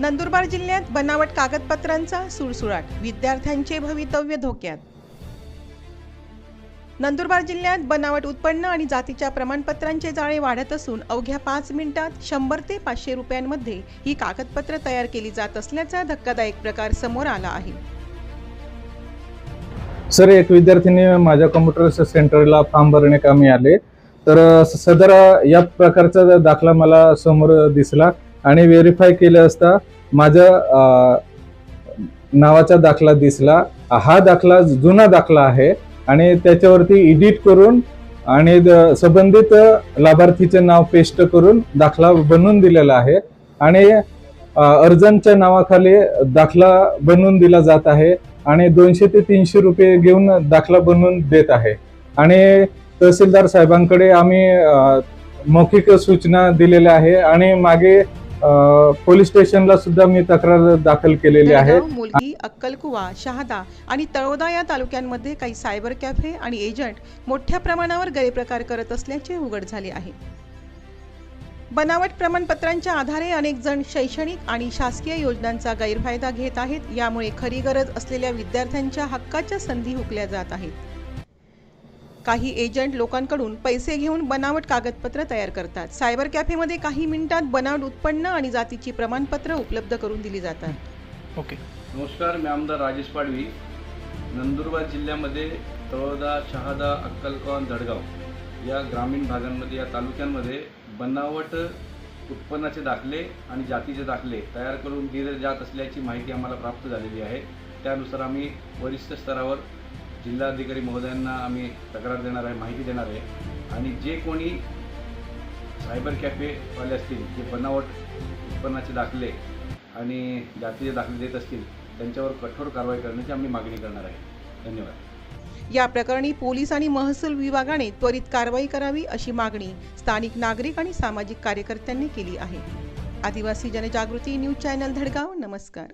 नंदुरबार जिल्ह्यात बनावट कागदपत्रांचा सुळसुळाट विद्यार्थ्यांचे भवितव्य धोक्यात. नंदुरबार जिल्ह्यात बनावट उत्पन्न आणि जातीच्या प्रमाणपत्रांचे जाळे वाढत असून अवघ्या पाच मिनिटात शंभर ते पाचशे रुपयांमध्ये ही कागदपत्र तयार केली जात असल्याचा धक्कादायक प्रकार समोर आला आहे. सर एक विद्यार्थीने माझ्या कम्प्युटर सेंटरला फॉर्म भरणे आले. तर सदर या प्रकारचा दाखला मला समोर दिसला. आणि व्हेरीफाय केलं असता माझ्या नावाचा दाखला दिसला. हा दाखला जुना दाखला आहे आणि त्याच्यावरती एडिट करून आणि द- संबंधित लाभार्थीचे नाव पेस्ट करून दाखला बनवून दिलेला आहे. आणि अर्जनच्या नावाखाली दाखला बनवून दिला जात आहे आणि दोनशे ते तीनशे रुपये घेऊन दाखला बनवून देत आहे. आणि तहसीलदार साहेबांकडे आम्ही मौखिक सूचना दिलेल्या आहे आणि मागे पोलीस स्टेशनला सुद्धा मी तक्रार दाखल केलेली आहे. मुलगी अक्कलकुवा शहादा आणि तळोदा या तालुक्यांमध्ये काही सायबर कॅफे आणि एजंट मोठ्या प्रमाणावर गैरप्रकार करत असल्याचे उघड झाले आहे. बनावट प्रमाणपत्रांच्या आधारे अनेक जण शैक्षणिक आणि शासकीय योजनांचा गैरफायदा घेत आहेत. यामुळे खरी गरज असलेल्या विद्यार्थ्यांच्या हक्काच्या संधी हुकल्या जात आहेत. काही एजंट लोकांकडून पैसे घेऊन बनावट कागदपत्र तयार करतात. सायबर कॅफेमध्ये काही मिनिटात बनावट उत्पन्न आणि जातीची प्रमाणपत्र उपलब्ध करून दिली जातात. ओके. नमस्कार मी आमदार राजेश पाडवी. नंदुरबार जिल्ह्यामध्ये तळोदा शहादा अक्कलकोण जळगाव या ग्रामीण भागांमध्ये या तालुक्यांमध्ये बनावट उत्पन्नाचे दाखले आणि जातीचे दाखले तयार करून दिले जात असल्याची माहिती आम्हाला प्राप्त झालेली आहे. त्यानुसार आम्ही वरिष्ठ स्तरावर जिल्हाधिकारी महोदयांना आम्ही तक्रार देणार आहे माहिती देणार आहे. आणि जे कोणी सायबर कॅफेवाले असतील जे बनावट उत्पन्नाचे दाखले आणि जातीचे दाखले देत असतील त्यांच्यावर कठोर कारवाई करण्याची आम्ही मागणी करणार आहे. धन्यवाद. या प्रकरणी पोलीस आणि महसूल विभागाने त्वरित कारवाई करावी अशी मागणी स्थानिक नागरिक आणि सामाजिक कार्यकर्त्यांनी केली आहे. आदिवासी जनजागृती न्यूज चॅनल धडगाव नमस्कार.